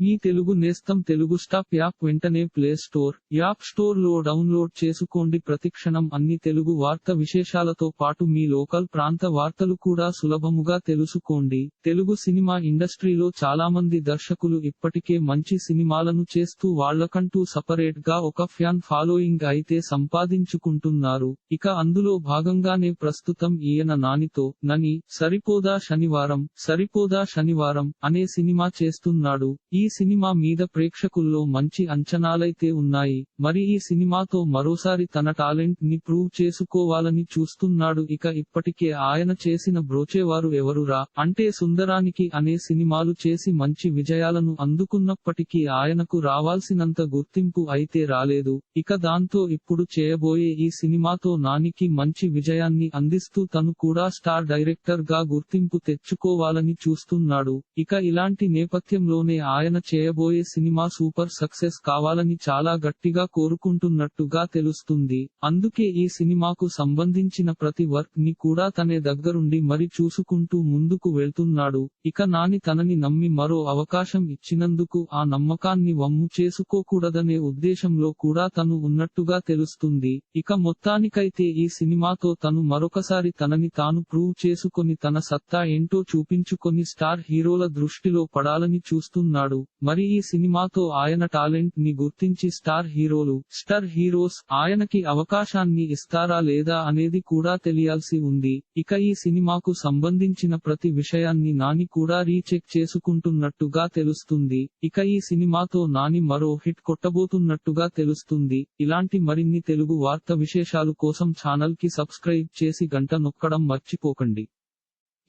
మీ తెలుగు నేస్తం Telugu stop app వెంటనే play store app స్టోర్లో డౌన్లోడ్ చేసుకోండి. ప్రతిక్షణం అన్ని తెలుగు వార్త విశేషాలతో పాటు మీ లోకల్ ప్రాంత వార్తలు కూడా సులభముగా తెలుసుకోండి. తెలుగు సినిమా ఇండస్ట్రీలో చాలా మంది దర్శకులు ఇప్పటికే మంచి సినిమాలను చేస్తూ వాళ్ళకంటూ సపరేట్గా ఒక ఫ్యాన్ ఫాలోయింగ్ అయితే సంపాదించుకుంటున్నారు. ఇక అందులో భాగంగానే ప్రస్తుతం ఈయన నానితో నని సరిపోదా శనివారం సరిపోదా శనివారం అనే సినిమా చేస్తున్నాడు. ఈ సినిమా మీద ప్రేక్షకుల్లో మంచి అంచనాలైతే ఉన్నాయి మరి ఈ సినిమాతో మరోసారి తన టాలెంట్ని ప్రూవ్ చేసుకోవాలని చూస్తున్నాడు ఇక ఇప్పటికే ఆయన చేసిన బ్రోచేవారు ఎవరురా? అంటే సుందరానికి అనే సినిమాలు చేసి మంచి విజయాలను అందుకున్నప్పటికీ ఆయనకు రావాల్సినంత గుర్తింపు అయితే రాలేదు ఇక దాంతో ఇప్పుడు చేయబోయే ఈ సినిమాతో నానికి మంచి విజయాన్ని అందిస్తూ తను కూడా స్టార్ డైరెక్టర్గా గుర్తింపు తెచ్చుకోవాలని చూస్తున్నాడు ఇక ఇలాంటి నేపథ్యంలోనే ఆయన చేయబోయే సినిమా సూపర్ సక్సెస్ కావాలని చాలా గట్టిగా కోరుకుంటున్నట్టుగా తెలుస్తుంది. అందుకే ఈ సినిమాకు సంబంధించిన ప్రతి వర్క్ని కూడా తనే దగ్గరుండి మరి చూసుకుంటూ ముందుకు వెళ్తున్నాడు. ఇక నాని తనని నమ్మి మరో అవకాశం ఇచ్చినందుకు ఆ నమ్మకాన్ని వమ్ము చేసుకోకూడదనే ఉద్దేశంలో కూడా తను ఉన్నట్టుగా తెలుస్తుంది. ఇక మొత్తానికైతే ఈ సినిమాతో తను మరొకసారి తనని తాను ప్రూవ్ చేసుకొని తన సత్తా ఏంటో చూపించుకొని స్టార్ హీరోల దృష్టిలో పడాలని చూస్తున్నాడు. మరి ఈ సినిమాతో ఆయన టాలెంట్ని గుర్తించి స్టార్ హీరోలు స్టార్ హీరోస్ ఆయనకి అవకాశాన్ని ఇస్తారా లేదా అనేది కూడా తెలియాల్సి ఉంది. ఇక ఈ సినిమాకు సంబంధించిన ప్రతి విషయాన్ని నాని కూడా రీచెక్ చేసుకుంటున్నట్టుగా తెలుస్తుంది. ఇక ఈ సినిమాతో నాని మరో హిట్ కొట్టబోతున్నట్టుగా తెలుస్తుంది. ఇలాంటి మరిన్ని తెలుగు వార్త విశేషాలు కోసం ఛానల్కి సబ్స్క్రైబ్ చేసి గంట నొక్కడం మర్చిపోకండి.